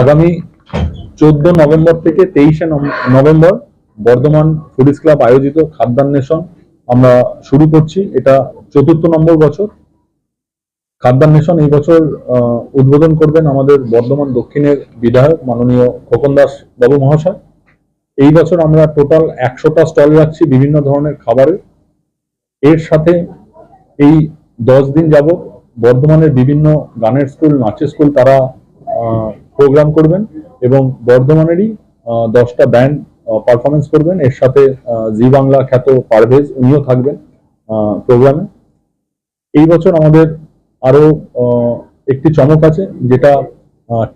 আগামী চোদ্দ নভেম্বর থেকে তেইশে নভেম্বর বর্ধমান ফুডিস ক্লাব আয়োজিত খাদ্যান্বেষণ আমরা শুরু করছি। এটা চতুর্থ নম্বর বছর। খাদ্যান্বেষণ এই বছর উদ্বোধন করবেন আমাদের বর্ধমান দক্ষিণের বিধায়ক মাননীয় খোকন দাস বাবু মহাশয়। এই বছর আমরা টোটাল একশোটা স্টল রাখছি বিভিন্ন ধরনের খাবারের। এর সাথে এই দশ দিন যাব বর্ধমানের বিভিন্ন গানের স্কুল, নাচের স্কুল, তারা প্রোগ্রাম করবেন এবং বর্ধমানেরই দশটা ব্যান্ড পারফরমেন্স করবেন। এর সাথে জি বাংলা খ্যাত পারভেজ উনিও থাকবেন প্রোগ্রামে এই বছর আমাদের আরও আহ, একটি চমক আছে যেটা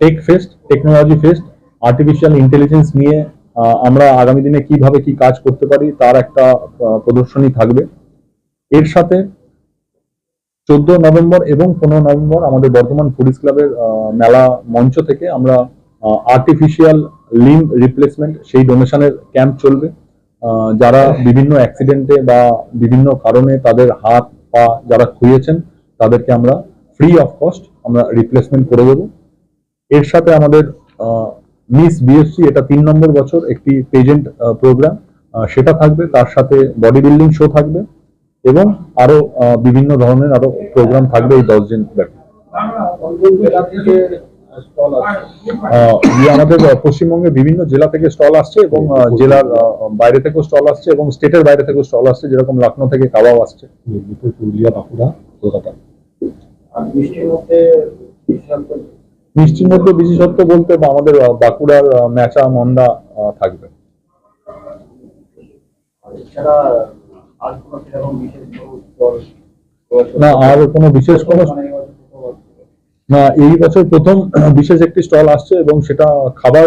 tech fest technology fest artificial intelligence নিয়ে আমরা আগামী দিনে কীভাবে কি কাজ করতে পারি তার একটা প্রদর্শনী থাকবে। এর সাথে চোদ্দ নভেম্বর এবং পনেরো নভেম্বর আমাদের বর্ধমান ফুডিস ক্লাবের মেলা মঞ্চ থেকে আমরা আর্টিফিশিয়াল লিম রিপ্লেসমেন্ট সেই ডোনেশনের ক্যাম্প চলবে। যারা বিভিন্ন অ্যাক্সিডেন্টে বা বিভিন্ন কারণে তাদের হাত, পা যারা খুইয়েছেন, তাদেরকে আমরা ফ্রি অফ কস্ট আমরা রিপ্লেসমেন্ট করে দেবো। এর সাথে আমাদের মিস বিএসসি এটা তিন নম্বর বছর একটি পেজেন্ট প্রোগ্রাম সেটা থাকবে। তার সাথে বডি বিল্ডিং শো থাকবে। এবং আরও আহ, বিভিন্ন ধরনের আরও প্রোগ্রাম থাকবে এই দশ দিন ব্যাপী আমাদের পশ্চিমবঙ্গে বিভিন্ন জেলা থেকে স্টল আসছে এবং জেলার বাইরে থেকেও স্টল আসছে এবং স্টেটের বাইরে থেকেও স্টল আসছে যেরকম লখনৌ থেকে কাবাব আসছে। মেদিনীপুর পুরুলিয়া বাঁকুড়া কলকাতা। মিষ্টির মধ্যে বিশেষত্ব? বলতে বা আমাদের বাঁকুড়ার ম্যাচা মন্দা থাকবে। এছাড়া না আর কোনো বিশেষ কোনো মানে। না এই বছর প্রথম বিশেষ একটি স্টল আসছে এবং সেটা খাবার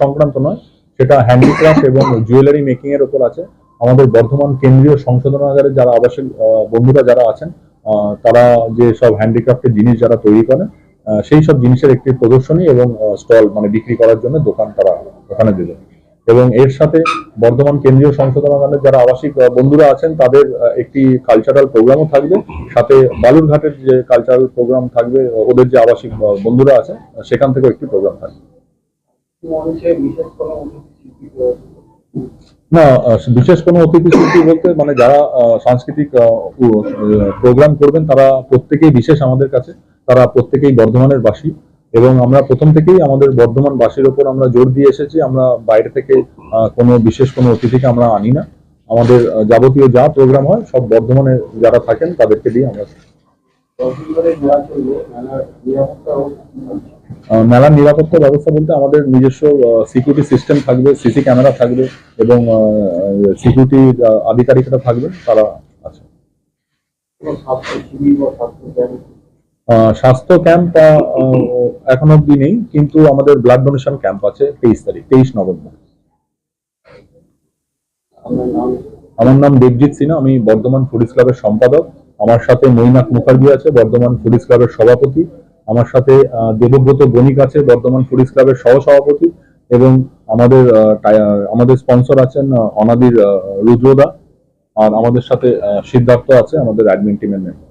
সংক্রান্ত নয় সেটা হ্যান্ডিক্রাফট এবং জুয়েলারি মেকিং এর উপর আছে আমাদের বর্ধমান কেন্দ্রীয় সংশোধনাগারের যারা আবাসিক বন্ধুরা যারা আছেন তারা যে সব হ্যান্ডিক্রাফটের জিনিস যারা তৈরি করেন সেই সব জিনিসের একটি প্রদর্শনী এবং স্টল মানে বিক্রি করার জন্য দোকান তারা ওখানে দিল এবং এর সাথে বর্ধমান কেন্দ্রীয় সংশোধনাগারের যারা আবাসিক বন্ধুরা আছেন, তাদের একটি কালচারাল প্রোগ্রামও থাকবে। সাথে বালুরঘাটের যে কালচারাল প্রোগ্রাম থাকবে ওদের যে আবাসিক বন্ধুরা আছেন সেখান থেকেও একটি প্রোগ্রাম থাকবে? না বিশেষ কোনো অতিথি শিল্পী বলতে মানে যারা সাংস্কৃতিক প্রোগ্রাম করবেন, তারা প্রত্যেকেই বিশেষ আমাদের কাছে। তারা প্রত্যেকেই বর্ধমানের বাসী। এবং আমরা প্রথম থেকেই আমাদের বর্ধমান বাসীর ওপর আমরা জোর দিয়ে এসেছি। আমরা বাইরে থেকে কোনো বিশেষ কোনো অতিথিকে আমরা আনি না। আমাদের যাবতীয় যা প্রোগ্রাম হয়, সব বর্ধমানে যারা থাকেন, তাদেরকে দিয়ে আমরা মেলার নিরাপত্তা ব্যবস্থা বলতে আমাদের নিজস্ব সিকিউরিটি সিস্টেম থাকবে সিসি ক্যামেরা থাকবে এবং সিকিউরিটি আধিকারিকরা থাকবেন, তারা আছে। স্বাস্থ্য ক্যাম্প এখন অব্দি নেই কিন্তু আমাদের ব্লাড ডোনেশন ক্যাম্প আছে তেইশ তারিখ তেইশ নভেম্বর। নাম? আমার নাম দেবজিৎ সিনহা আমি বর্ধমান ফুডিস ক্লাবের সম্পাদক। আমার সাথে মৈনাক মুখার্জি আছে বর্ধমান ফুডিস ক্লাবের সভাপতি। আমার সাথে দেবব্রত বণিক আছে বর্ধমান ফুডিস ক্লাবের সহ সভাপতি এবং আমাদের আমাদের স্পন্সর আছেন অনাদির রুদ্রদা। আর আমাদের সাথে সিদ্ধার্থ আছে আমাদের অ্যাডমিন টিমের মেম্বার